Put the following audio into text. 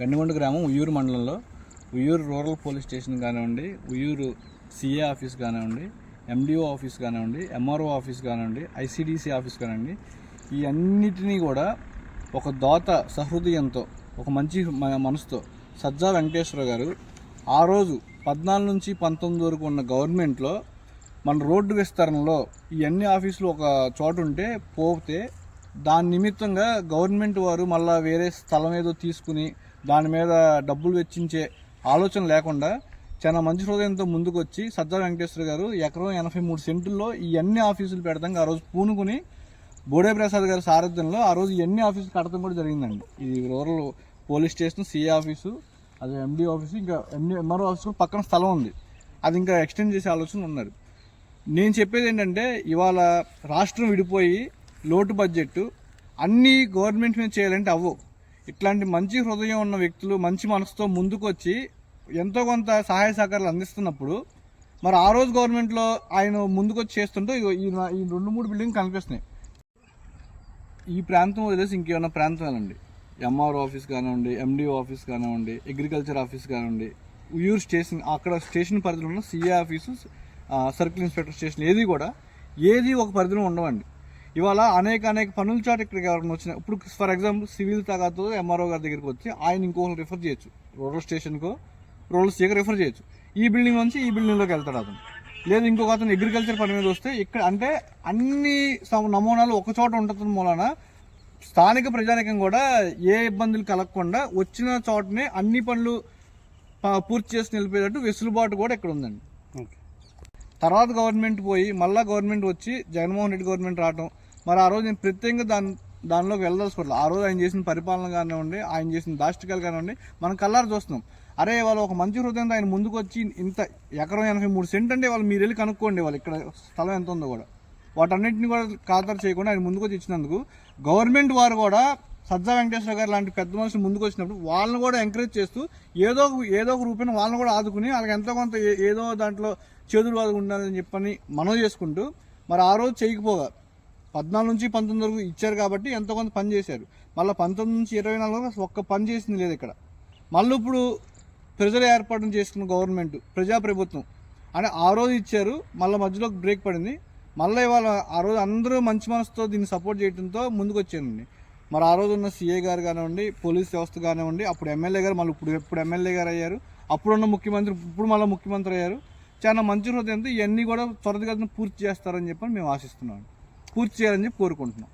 గండిగొండ గ్రామం ఉయ్యూరు మండలంలో. Uyyuru rural police station కానివ్వండి ఉయ్యూరు సిఏ ఆఫీస్ కానివ్వండి ఎండిఓ ఆఫీస్ కానివ్వండి ఎంఆర్ఓ ఆఫీస్ కానివ్వండి ఐసిడిసి ఆఫీస్ కానివ్వండి ఈ అన్నిటినీ కూడా ఒక దోత సహృదయంతో ఒక మంచి మనసుతో సజ్జా వెంకటేశ్వర గారు ఆ రోజు పద్నాలుగు నుంచి పంతొమ్మిది వరకు ఉన్న గవర్నమెంట్లో మన రోడ్డు విస్తరణలో ఈ అన్ని ఆఫీసులు ఒక చోట ఉంటే పోతే దాని నిమిత్తంగా గవర్నమెంట్ వారు మళ్ళా వేరే స్థలం ఏదో తీసుకుని దాని మీద డబ్బులు వెచ్చించే ఆలోచన లేకుండా చాలా మంచి హృదయంతో ముందుకు వచ్చి సజ్జా వెంకటేశ్వర గారు ఎకరం ఎనభై మూడు సెంటుల్లో ఈ అన్ని ఆఫీసులు పెడతాం. ఆ రోజు పూనుకుని బోడే ప్రసాద్ గారి సారథ్యంలో ఆ రోజు ఎన్ని ఆఫీసులు కడతాం కూడా జరిగిందండి. ఇది rural police station CA office అది ఎండి ఆఫీసు ఇంకా ఎండి ఎంఆర్ఓ ఆఫీసు పక్కన స్థలం ఉంది. అది ఇంకా ఎక్స్టెండ్ చేసే ఆలోచన ఉన్నారు నేను చెప్పేది ఏంటంటే ఇవాళ రాష్ట్రం విడిపోయి లోటు బడ్జెట్ అన్నీ గవర్నమెంట్ మీద చేయాలంటే అవ్వవు. ఇట్లాంటి మంచి హృదయం ఉన్న వ్యక్తులు మంచి మనసుతో ముందుకు వచ్చి ఎంతో కొంత సహాయ సహకారాలు అందిస్తున్నప్పుడు మరి ఆ రోజు గవర్నమెంట్లో ఆయన ముందుకొచ్చి చేస్తుంటే ఈ ఈ రెండు మూడు బిల్డింగ్ కనిపిస్తున్నాయి. ఈ ప్రాంతం వదిలేసి ఇంకేమైనా ప్రాంతం వెళ్ళండి ఎంఆర్ఓ ఆఫీస్ కానివ్వండి ఎండిఓ ఆఫీస్ కానివ్వండి అగ్రికల్చర్ ఆఫీస్ కానివ్వండి ఉయ్యూరు స్టేషన్ అక్కడ స్టేషన్ పరిధిలో ఉన్న CA office circle inspector station ఏది కూడా ఏది ఒక పరిధిలో ఉండవండి. ఇవాళ అనేక అనేక పనుల చాట ఇక్కడికి ఎవరైనా వచ్చిన ఇప్పుడు ఫర్ ఎగ్జాంపుల్ సివిల్ తగాతో ఎంఆర్ఓ గారి దగ్గరికి వచ్చి ఆయన ఇంకోళ్ళు రిఫర్ చేయొచ్చు. రూరల్ స్టేషన్కో రూరల్ స్టేకి రిఫర్ చేయొచ్చు. ఈ బిల్డింగ్ నుంచి ఈ బిల్డింగ్లోకి వెళ్తాడు అతను. లేదు ఇంకొక అతను అగ్రికల్చర్ పని మీద వస్తే ఇక్కడ అంటే అన్ని నమూనాలు ఒక చోట ఉండటం మూలన స్థానిక ప్రజానికం కూడా ఏ ఇబ్బందులు కలగకుండా వచ్చిన చోటనే అన్ని పనులు పూర్తి చేసి నిలిపేటట్టు వెసులుబాటు కూడా ఇక్కడ ఉందండి. తర్వాత గవర్నమెంట్ పోయి మళ్ళా గవర్నమెంట్ వచ్చి జగన్మోహన్ రెడ్డి గవర్నమెంట్ రావటం మరి ఆ రోజు నేను ప్రత్యేకంగా దాని దానిలోకి వెళ్ళదలుచుకోవట్లేదు. ఆ రోజు ఆయన చేసిన పరిపాలన కానివ్వండి ఆయన చేసిన దాష్టికాలు కానివ్వండి మనం కల్లారు చూస్తున్నాం. అరే వాళ్ళు ఒక మంచి హృదయంతో ఆయన ముందుకు వచ్చి ఇంత ఎకరం ఎనభై మూడు సెంట్ అంటే వాళ్ళు మీరు వెళ్ళి కనుక్కోండి వాళ్ళు ఇక్కడ స్థలం ఎంత ఉందో కూడా. వాటన్నిటిని కూడా ఖాతరు చేయకుండా ఆయన ముందుకు వచ్చి ఇచ్చినందుకు గవర్నమెంట్ వారు కూడా సజ్జా వెంకటేశ్వర గారు లాంటి పెద్ద మనుషులు ముందుకు వచ్చినప్పుడు వాళ్ళని కూడా ఎంకరేజ్ చేస్తూ ఏదో ఒక- ఏదో ఒక రూపాయన వాళ్ళని కూడా ఆదుకుని వాళ్ళకి ఎంతో కొంత ఏదో దాంట్లో చేదులు వాళ్ళు ఉండాలని చెప్పని మనం చేసుకుంటూ మరి ఆ రోజు చేయకపోగా పద్నాలుగు నుంచి పంతొమ్మిది వరకు ఇచ్చారు కాబట్టి ఎంతో కొంత పని చేశారు. మళ్ళీ పంతొమ్మిది నుంచి ఇరవై నాలుగు వరకు ఒక్క పని చేసింది లేదు ఇక్కడ. మళ్ళీ ఇప్పుడు ప్రజలు ఏర్పాటు చేసుకున్న గవర్నమెంట్ ప్రజాప్రభుత్వం. అంటే ఆ రోజు ఇచ్చారు మళ్ళీ మధ్యలో బ్రేక్ పడింది. మళ్ళీ ఇవాళ ఆ రోజు అందరూ మంచి మనసుతో దీన్ని సపోర్ట్ చేయడంతో ముందుకు వచ్చానండి మరి ఆ రోజు ఉన్న సీఏ గారు కానివ్వండి పోలీస్ వ్యవస్థ కానివ్వండి అప్పుడు ఎమ్మెల్యే గారు మళ్ళీ ఇప్పుడు ఇప్పుడు ఎమ్మెల్యే గారు అయ్యారు. అప్పుడున్న ముఖ్యమంత్రి ఇప్పుడు మళ్ళీ ముఖ్యమంత్రి అయ్యారు. చాలా మంచి హృదయంతో ఇవన్నీ కూడా త్వరగా పూర్తి చేస్తారని చెప్పని మేము ఆశిస్తున్నాం పూర్తి చేయాలని చెప్పి కోరుకుంటున్నాం.